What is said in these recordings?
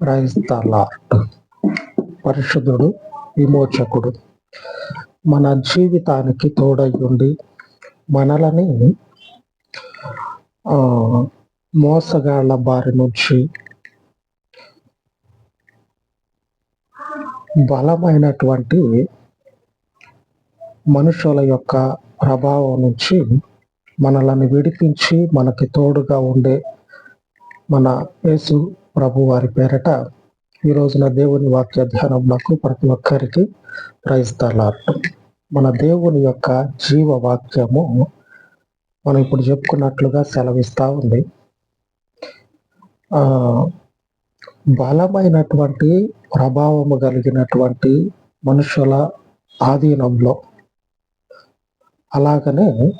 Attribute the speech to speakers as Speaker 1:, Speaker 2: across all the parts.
Speaker 1: Praise the lord పరిశుద్ధుడు విమోచకుడు. మన జీవితానికి తోడయ్యుండి మనలని మోసగాళ్ళ మోసగాళ్ళ బారి నుంచి బలమైనటువంటి మనుషుల యొక్క ప్రభావం నుంచి మనలను విడిపించి మనకి తోడుగా ఉండే మన యేసు ప్రభు వారి పేరట ఈ రోజున దేవుని వాక్య ధ్యానంలో ప్రతి ఒక్కరికి ప్రైజ్ మన దేవుని యొక్క జీవ వాక్యము మనం ఇప్పుడు చెప్పుకున్నట్లుగా సెలవిస్తూ ఉంది. బలమైనటువంటి ప్రభావము కలిగినటువంటి మనుషుల ఆధీనంలో అలాగనే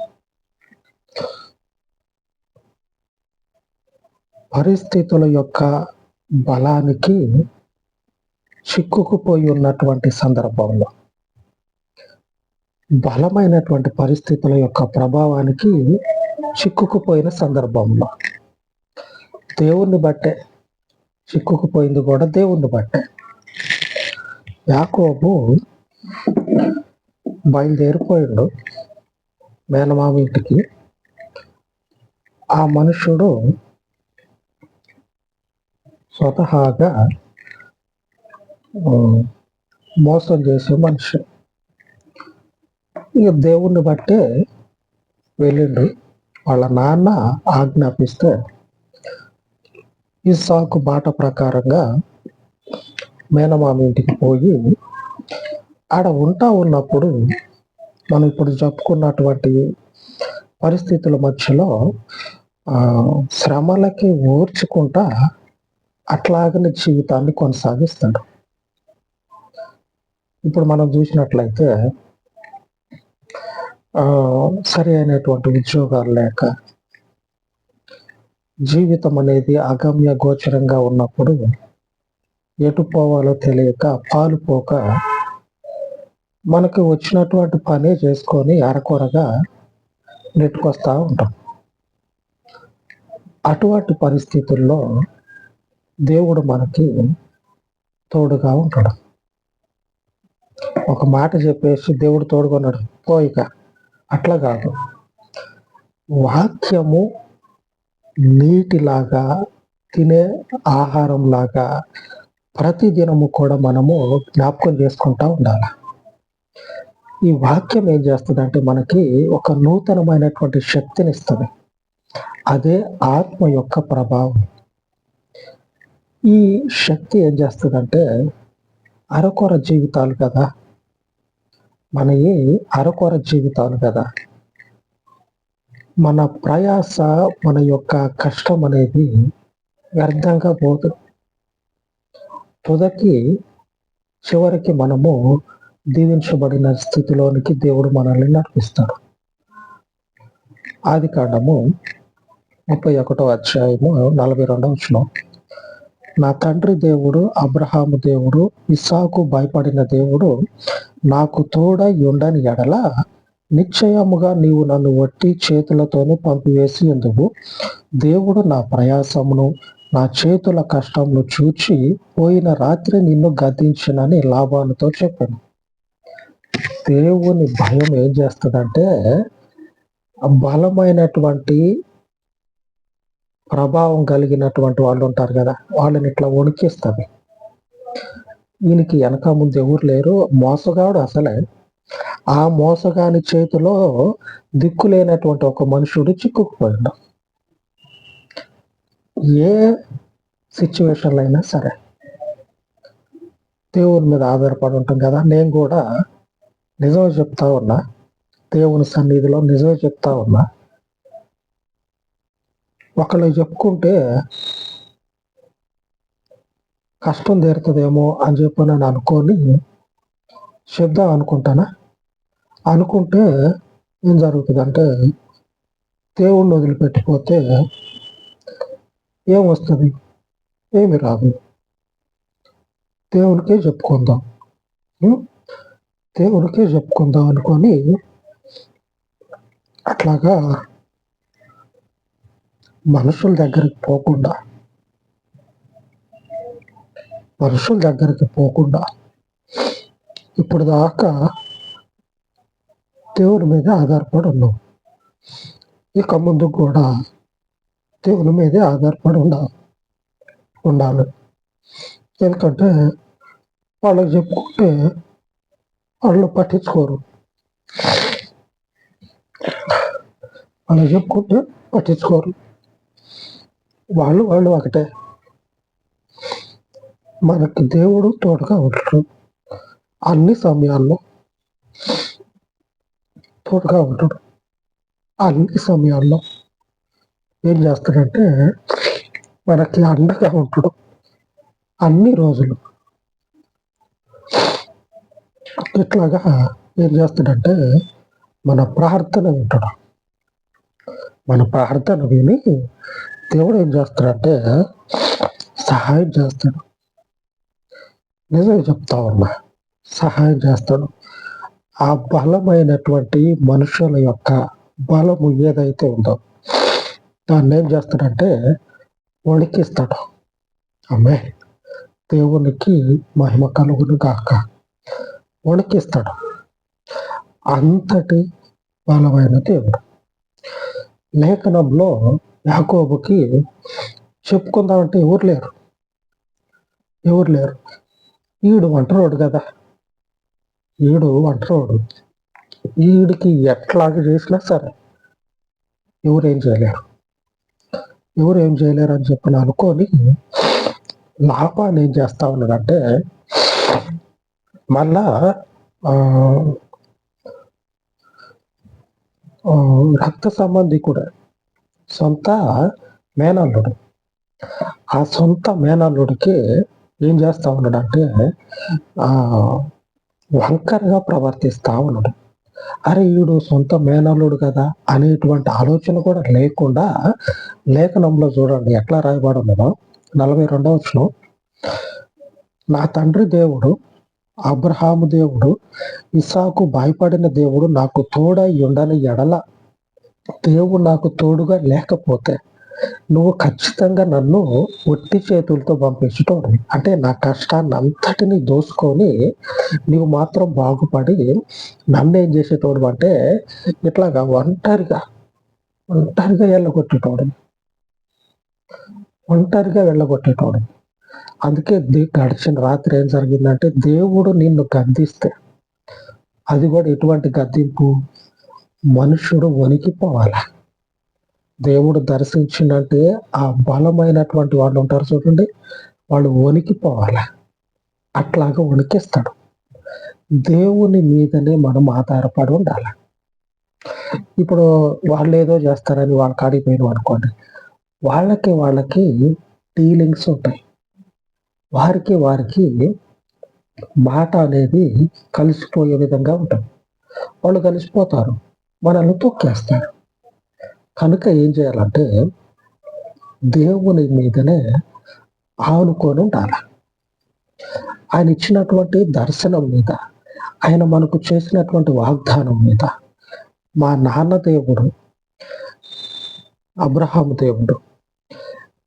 Speaker 1: పరిస్థితుల యొక్క బలానికి చిక్కుకుపోయి ఉన్నటువంటి సందర్భంలో బలమైనటువంటి పరిస్థితుల యొక్క ప్రభావానికి చిక్కుకుపోయిన సందర్భంలో దేవుణ్ణి బట్టే చిక్కుకుపోయింది కూడా దేవుణ్ణి బట్టే యాకోబు బయలుదేరిపోయిండు మేనమామ ఇంటికి. ఆ మనుషుడు స్వతహాగా మోసం చేసే మనిషి. ఇక దేవుణ్ణి బట్టే వెళ్ళిండు వాళ్ళ నాన్న ఆజ్ఞాపిస్తే ఇస్సాకు బాట ప్రకారంగా మేనమామ ఇంటికి పోయి ఆడ ఉంటా ఉన్నప్పుడు మనం ఇప్పుడు చెప్పుకున్నటువంటి పరిస్థితుల మధ్యలో శ్రమలకి ఓర్చుకుంటా అట్లాగనే జీవితాన్ని కొనసాగిస్తాడు. ఇప్పుడు మనం చూసినట్లయితే సరి అయినటువంటి ఉద్యోగాలు లేక జీవితం అనేది అగమ్య గోచరంగా ఉన్నప్పుడు ఎటు పోవాలో తెలియక పాలు పోక మనకి వచ్చినటువంటి పని చేసుకొని అరకొరగా నెట్టుకొస్తూ ఉంటాం. అటువంటి పరిస్థితుల్లో దేవుడు మనకి తోడుగా ఉంటాడు. ఒక మాట చెప్పేసి దేవుడు తోడుకున్నాడు పోయిక అట్లా కాదు. వాక్యము నీటిలాగా తినే ఆహారం లాగా ప్రతిదినము కూడా మనము జ్ఞాపకం చేసుకుంటా ఉండాలి. ఈ వాక్యం ఏం చేస్తుందంటే మనకి ఒక నూతనమైనటువంటి శక్తిని ఇస్తుంది. అదే ఆత్మ యొక్క ప్రభావం. ఈ శక్తి ఏం చేస్తుందంటే అరకొర జీవితాలు కదా. మనవి అరకొర జీవితాలు కదా. మన ప్రయాస మన యొక్క కష్టం అనేది వ్యర్థంగా పోదు. తుదకి చివరికి మనము దీవించబడిన స్థితిలోనికి దేవుడు మనల్ని నడిపిస్తాడు. ఆది కాండము ముప్పై ఒకటో అధ్యాయము నలభై రెండవ వచనం. నా తండ్రి దేవుడు అబ్రహాము దేవుడు ఇస్సాకు భయపడిన దేవుడు నాకు తోడై ఉండని ఎడల నిశ్చయముగా నీవు నన్ను వట్టి చేతులతోనే పంపివేసి ఎందుకు దేవుడు నా ప్రయాసమును నా చేతుల కష్టమును చూచి పోయిన రాత్రి నిన్ను గద్దించినని లాభాలతో చెప్పాను. దేవుని భయం ఏం చేస్తుందంటే బలమైనటువంటి ప్రభావం కలిగినటువంటి వాళ్ళు ఉంటారు కదా వాళ్ళని ఇట్లా వణికిస్తుంది. వీనికి వెనక ముందు ఎవరు లేరు? మోసగాడు అసలే. ఆ మోసగాని చేతిలో దిక్కు లేనటువంటి ఒక మనుషుడు చిక్కుకుపోయాడు. ఏ సిచ్యువేషన్లో అయినా సరే. దేవుని మీద ఆధారపడి ఉంటాం కదా నేను కూడా నిజమే చెప్తా ఉన్నా. దేవుని సన్నిధిలో నిజమే చెప్తా ఉన్నా. ఒకళ్ళు చెప్పుకుంటే కష్టం తీరుతుందేమో అని చెప్పి నేను అనుకొని చెప్దాం అనుకుంటానా? అనుకుంటే ఏం జరుగుతుందంటే దేవుణ్ణి వదిలిపెట్టిపోతే ఏం వస్తుంది? ఏమి రాదు. దేవునికే చెప్పుకుందాం. దేవునికే చెప్పుకుందాం అనుకొని అట్లాగా మనుషుల దగ్గరికి పోకుండా మనుషుల దగ్గరికి పోకుండా ఇప్పుడు దాకా దేవుని మీద ఆధారపడి ఉన్నాం. ఇక ముందు కూడా దేవుని మీదే ఆధారపడి ఉండ ఉండాలి. ఎందుకంటే వాళ్ళకి చెప్పుకుంటే వాళ్ళు పట్టించుకోరు. వాళ్ళు చెప్పుకుంటే పట్టించుకోరు. వాళ్ళు వాళ్ళు ఒకటే. మనకి దేవుడు తోడుగా ఉంటాడు. అన్ని సమయాల్లో తోడుగా ఉంటాడు. అన్ని సమయాల్లో ఏం చేస్తాడంటే మనకి అండగా ఉంటాడు. అన్ని రోజులు ఇట్లాగా ఏం చేస్తాడంటే మన ప్రార్థన వింటాడు. మన ప్రార్థన విని దేవుడు ఏం చేస్తాడంటే సహాయం చేస్తాడు. నిజమే చెప్తా ఉన్నా సహాయం చేస్తాడు. ఆ బలమైనటువంటి మనుషుల యొక్క బలము ఏదైతే ఉందో దాన్ని ఏం చేస్తాడంటే వణికిస్తాడు అమ్మే దేవునికి మహిమ కలుగును కాక వణికిస్తాడు అంతటి బలమైన దేవుడు. లేఖనంలో యాకోబుకి చెప్పుకుందామంటే ఎవరు లేరు. ఎవరు లేరు? ఈడు వంటరోడు కదా. ఈడు వంటరోడు ఈడికి ఎట్లాగా చేసినా సరే ఎవరేం చేయలేరు. ఎవరు ఏం చేయలేరు అని చెప్పి అనుకొని లాభాన్ని ఏం చేస్తా ఉన్నాడంటే మళ్ళా రక్త సంబంధి కూడా సొంత మేనల్లుడు. ఆ సొంత మేనల్లుడికి ఏం చేస్తా ఉన్నాడంటే వంకరగా ప్రవర్తిస్తా ఉన్నాడు. అరే వీడు సొంత మేనల్లుడు కదా అనేటువంటి ఆలోచన కూడా లేకుండా లేఖనంలో చూడండి ఎట్లా రాయబడి ఉన్నదో. నలభై రెండవ వచ్చిన నా తండ్రి దేవుడు అబ్రహాము దేవుడు ఇసాకు భయపడిన దేవుడు నాకు తోడై ఉండని ఎడల దేవుడు నాకు తోడుగా లేకపోతే నువ్వు ఖచ్చితంగా నన్ను ఒట్టి చేతులతో పంపించటం అంటే నా కష్టాన్ని అంతటిని దోసుకొని నువ్వు మాత్రం బాగుపడి నన్ను ఏం చేసేటోడు అంటే ఇట్లాగా ఒంటరిగా ఒంటరిగా వెళ్ళగొట్టేటోడు ఒంటరిగా వెళ్ళగొట్టేటోడు అందుకే గడిచిన రాత్రి ఏం జరిగిందంటే దేవుడు నిన్ను గద్దిస్తే అది కూడా ఎటువంటి గద్దింపు? మనుషుడు వణికిపోవాలి? దేవుడు దర్శించిందంటే ఆ బలమైనటువంటి వాళ్ళు ఉంటారు చూడండి వాళ్ళు వణికిపోవాలి? అట్లాగా వణికిస్తాడు. దేవుని మీదనే మనం ఆధారపడి ఉండాలి? ఇప్పుడు వాళ్ళు ఏదో చేస్తారని వాళ్ళు కాడిపోయిన అనుకోండి వాళ్ళకి వాళ్ళకి డీలింగ్స్ ఉంటాయి. వారికి వారికి మాట అనేది కలిసిపోయే విధంగా ఉంటుంది. వాళ్ళు కలిసిపోతారు. మనల్ని తొక్కేస్తారు కనుక ఏం చేయాలంటే దేవుని మీదనే ఆనుకొని ఉండాలి. ఆయన ఇచ్చినటువంటి దర్శనం మీద ఆయన మనకు చేసినటువంటి వాగ్దానం మీద మా నాన్న దేవుడు అబ్రహాం దేవుడు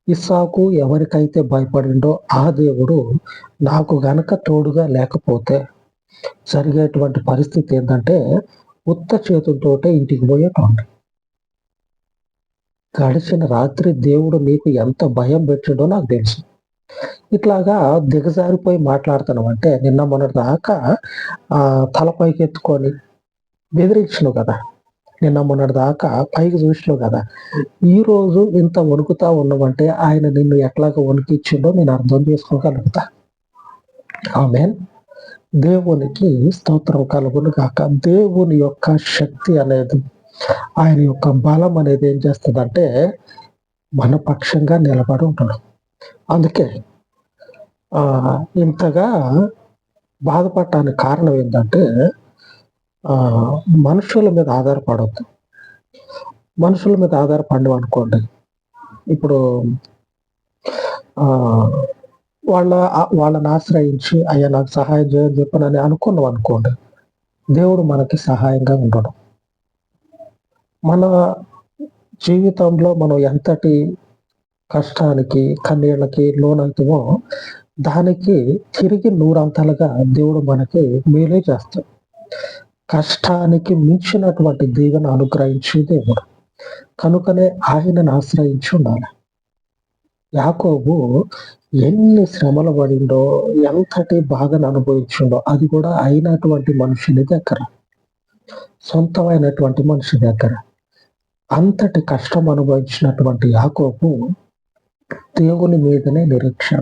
Speaker 1: ఇస్సాకు ఎవరికైతే భయపడిండో ఆ దేవుడు నాకు గనక తోడుగా లేకపోతే జరిగేటువంటి పరిస్థితి ఏంటంటే ఉత్త చేతులతోటే ఇంటికి పోయేటోండి. గడిచిన రాత్రి దేవుడు నీకు ఎంత భయం పెట్టిండో నాకు తెలుసు. ఇట్లాగా దిగజారిపోయి మాట్లాడుతున్నాం అంటే నిన్న మొన్నటి దాకా తలపైకి ఎత్తుకొని బెదిరించను కదా. నిన్న మొన్నటి దాకా పైకి చూసినావు కదా. ఈ రోజు ఇంత వణుకుతా ఉన్నామంటే ఆయన నిన్ను ఎట్లాగా వణికిచ్చిండో నేను అర్థం చేసుకోగలుగుతా. మేన్ దేవునికి స్తోత్రం కలుగును కాక దేవుని యొక్క శక్తి అనేది ఆయన యొక్క బలం అనేది ఏం చేస్తుందంటే మన పక్షంగా నిలబడి ఉంటాడు అందుకే ఇంతగా బాధపడటానికి కారణం ఏంటంటే మనుషుల మీద ఆధారపడవద్దు మనుషుల మీద ఆధారపడి అనుకోండి ఇప్పుడు వాళ్ళ వాళ్ళని ఆశ్రయించి అయ్యా నాకు సహాయం చేయని చెప్పనని అనుకున్నాం అనుకోండి దేవుడు మనకి సహాయంగా ఉండడం. మన జీవితంలో మనం ఎంతటి కష్టానికి కన్నీళ్ళకి లోనవుతామో దానికి తిరిగి నూరంతలుగా దేవుడు మనకి మేలే చేస్తాడు. కష్టానికి మించినటువంటి దీవెన అనుగ్రహించే దేవుడు. కనుకనే ఆయనను ఆశ్రయించి ఉండాలి. యాకోబు ఎన్ని శ్రమలు పడిండో ఎంతటి బాధను అనుభవించిండో అది కూడా అయినటువంటి మనుషుని దగ్గర. సొంతమైనటువంటి మనిషి దగ్గర. అంతటి కష్టం అనుభవించినటువంటి యాకోబు దేవుని మీదనే నిరీక్షణ.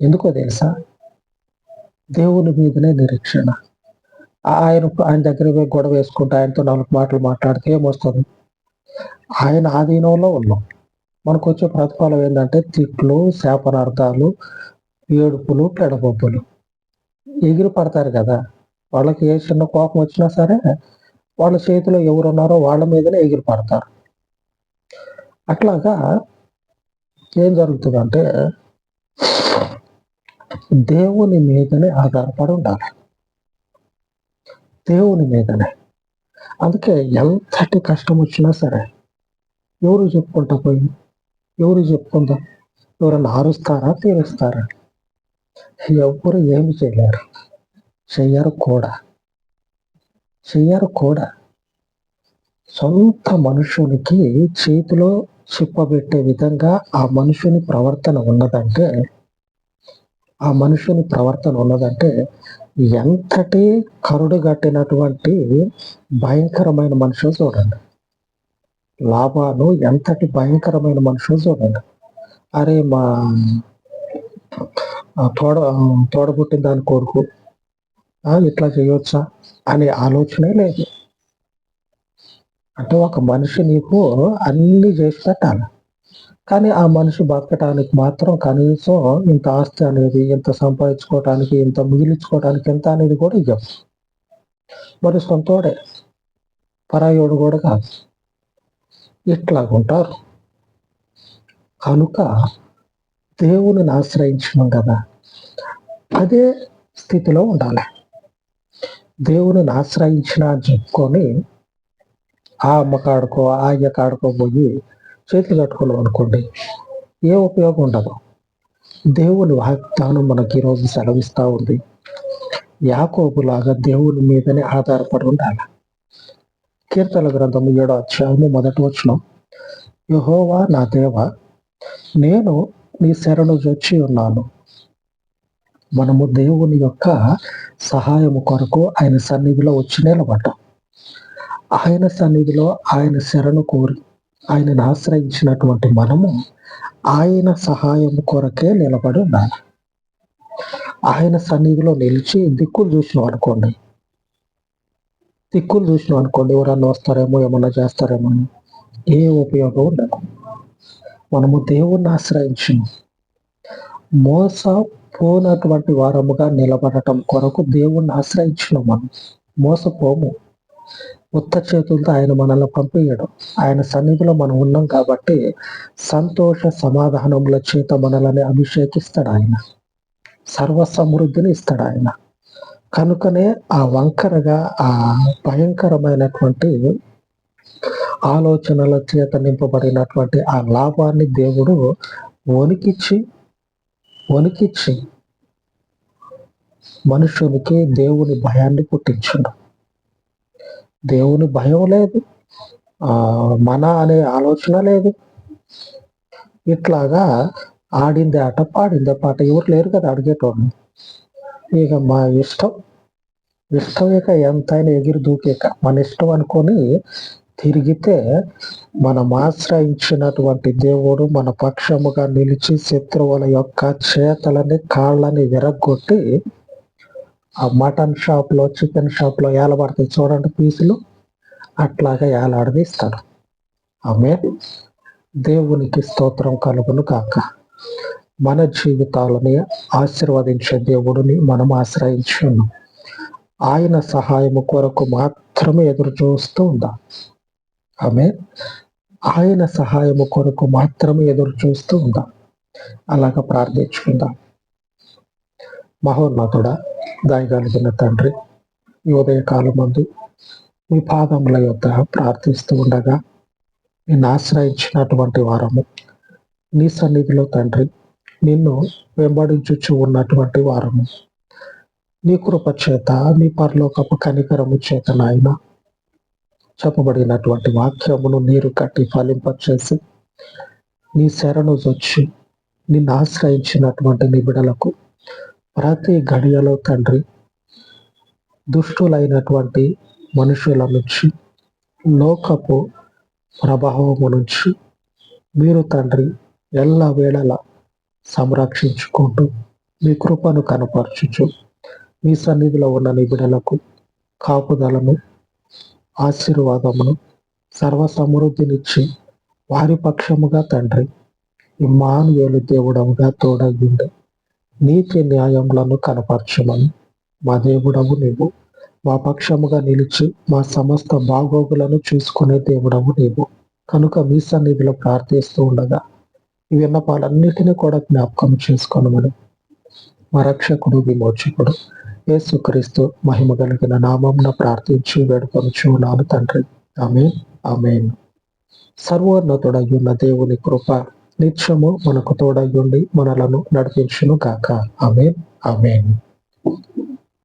Speaker 1: ఎందుకో తెలుసా? దేవుని మీదనే నిరీక్షణ. ఆయన ఆయన దగ్గర పోయి గొడవ వేసుకుంటే ఆయనతో నాలుగు మాటలు మాట్లాడితే ఏమొస్తుంది? ఆయన ఆధీనంలో ఉన్నాం. మనకు వచ్చే ప్రతిఫలం ఏంటంటే తిట్లు శాపనార్థాలు ఏడుపులు పెడబొబ్బులు. ఎగిరి పడతారు కదా. వాళ్ళకి ఏ చిన్న కోపం వచ్చినా సరే వాళ్ళ చేతిలో ఎవరున్నారో వాళ్ళ మీదనే ఎగిరి పడతారు అట్లాగా ఏం జరుగుతుందంటే దేవుని మీదనే ఆధారపడి ఉండాలి. దేవుని మీదనే. అందుకే ఎంతటి కష్టం వచ్చినా సరే ఎవరు చెప్పుకుంటా పోయి ఎవరు చెప్పుకుందా ఎవరన్నా ఆరుస్తారా తీరుస్తారా? ఎవరు ఏమి చేయలేరు? చెయ్యరు కూడా. చెయ్యరు కూడా. సొంత మనుషునికి చేతిలో చిప్పబెట్టే విధంగా ఆ మనుషుని ప్రవర్తన ఉన్నదంటే ఆ మనుషుని ప్రవర్తన ఉన్నదంటే ఎంతటి కరుడు కట్టినటువంటి భయంకరమైన మనుషులు చూడండి. లాభాలు ఎంతటి భయంకరమైన మనుషులు చూడండి అరే మా తోడ తోడబుట్టిన దాని కొడుకు ఇట్లా చేయొచ్చా అనే ఆలోచనే లేదు. అంటే ఒక మనిషి నీకు అన్ని చేసి పెట్టాలి. కానీ ఆ మనిషి బతకటానికి మాత్రం కనీసం ఇంత ఆస్తి అనేది ఇంత సంపాదించుకోవటానికి ఇంత మిగిలించుకోవటానికి ఎంత అనేది కూడా ఇవ్వం మరి సొంతోడే. పరాయోడు కూడా కాదు. ఇట్లాగుంటారు కనుక దేవుని ఆశ్రయించినాం కదా అదే స్థితిలో ఉండాలి. దేవుని ఆశ్రయించిన చెప్పుకొని ఆ అమ్మ కాడుకో ఆ అయ్య కాడుకో పోయి చేతులు కట్టుకున్నాం అనుకోండి ఏ ఉపయోగం ఉండదు. దేవుని వాగ్దానం మనకి ఈరోజు సెలవిస్తూ ఉంది. యాకోబులాగా దేవుని మీదనే ఆధారపడి ఉండాలి. కీర్తన గ్రంథం ఏడో అధ్యాయము మొదటి వచ్చిన యహోవా నా దేవ నేను నీ శరణు జొచ్చి ఉన్నాను. మనము దేవుని యొక్క సహాయము కొరకు ఆయన సన్నిధిలో వచ్చి నిలబడ్డాం. ఆయన సన్నిధిలో ఆయన శరణు కోరి ఆయనను ఆశ్రయించినటువంటి మనము ఆయన సహాయం కొరకే నిలబడి ఉండాలి ఆయన సన్నిధిలో నిలిచి దిక్కులు చూసినాం అనుకోండి. దిక్కులు చూసినాం అనుకోండి ఎవరన్నా వస్తారేమో ఏమన్నా చేస్తారేమో ఏ ఉపయోగం ఉండదు. మనము దేవుణ్ణి ఆశ్రయించి మోస పోనటువంటి వారముగా నిలబడటం కొరకు దేవుణ్ణి ఆశ్రయించినాం మనం. మోసపోము. ఉత్త చేతులతో ఆయన మనల్ని పంపించడం ఆయన సన్నిధిలో మనం ఉన్నాం కాబట్టి సంతోష సమాధానముల చేత మనల్ని అభిషేకిస్తాడు ఆయన. సర్వ సమృద్ధిని ఇస్తాడు ఆయన. కనుకనే ఆ వంకరగా ఆ భయంకరమైనటువంటి ఆలోచనల చేత నింపబడినటువంటి ఆ లాభాన్ని దేవుడు వణికిచ్చి వణికిచ్చి మనుషునికి దేవుని భయాన్ని పుట్టించడు. దేవుని భయం లేదు. మన అనే ఆలోచన లేదు. ఇట్లాగా ఆడింది ఆట పాడింది పాట ఎవరు లేరు కదా అడిగేటోళ్ళు. ఇక మా ఇష్టం. ఇష్టం ఇక ఎంతైనా ఎగిరి దూకేక మన ఇష్టం అనుకొని తిరిగితే మనం ఆశ్రయించినటువంటి దేవుడు మన పక్షముగా నిలిచి శత్రువుల యొక్క చేతలని కాళ్ళని విరగొట్టి ఆ మటన్ షాప్లో చికెన్ షాప్లో ఏలబడతాయి చూడండి పీసులు. అట్లాగా ఏలాడదీస్తాడు ఆమె దేవునికి స్తోత్రం కలుగును కాక మన జీవితాలని ఆశీర్వదించే దేవుడిని మనం ఆశ్రయించున్నాం ఆయన సహాయము కొరకు మాత్రమే ఎదురు చూస్తూ ఉందా. ఆమె ఆయన సహాయము కొరకు మాత్రమే ఎదురు చూస్తూ ఉందా. అలాగ ప్రార్థించుకుందాం. మహోన్నతుడా దయగలిగిన తండ్రి ఈ ఉదయకాలం మందు మీ పాదముల యొక్క ప్రార్థిస్తూ ఉండగా నేను ఆశ్రయించినటువంటి వారము నీ సన్నిధిలో తండ్రి నిన్ను వెంబడించుచు ఉన్నటువంటి వారము. నీ కృప చేత నీ పరలోకపు కనికరము చేత నాయన చెప్పబడినటువంటి వాక్యమును నీరు కట్టి ఫలింపచేసి నీ శరణు వచ్చి నిన్ను ఆశ్రయించినటువంటి నిబిడలకు ప్రతి గడియలో తండ్రి దుష్టులైనటువంటి మనుషుల నుంచి లోకపు ప్రభావము నుంచి మీరు తండ్రి ఎల్ల వేళల సంరక్షించుకుంటూ మీ కృపను కనపరచుచు మీ సన్నిధిలో ఉన్న నిబిడలకు కాపుదలను ఆశీర్వాదమును సర్వ సమృద్ధినిచ్చి వారి పక్షముగా తండ్రి ఇమ్మానువేలు దేవుడవుగా తోడగిండు నీతి న్యాయములను కనపరచమని మా దేవుడవు నీవు మా పక్షముగా నిలిచి మా సమస్త బాగోగులను చూసుకునే దేవుడవు నీవు. కనుక మీ సన్నిధిలో ప్రార్థిస్తూ ఉండగా ఈ విన్నపాలన్నిటినీ కూడా జ్ఞాపకం చేసుకోనమని మా రక్షకుడు విమోచకుడు యేసుక్రీస్తు మహిమ కలిగిన నామంన ప్రార్థించి వేడుకొనుచున్నాను తండ్రి. ఆమె ఆమె సర్వోన్నతుడయ్యున్న దేవుని కృప నిత్యము మనకు తోడయ్యుండి మనలను నడిపించును కాక ఆమె ఆమె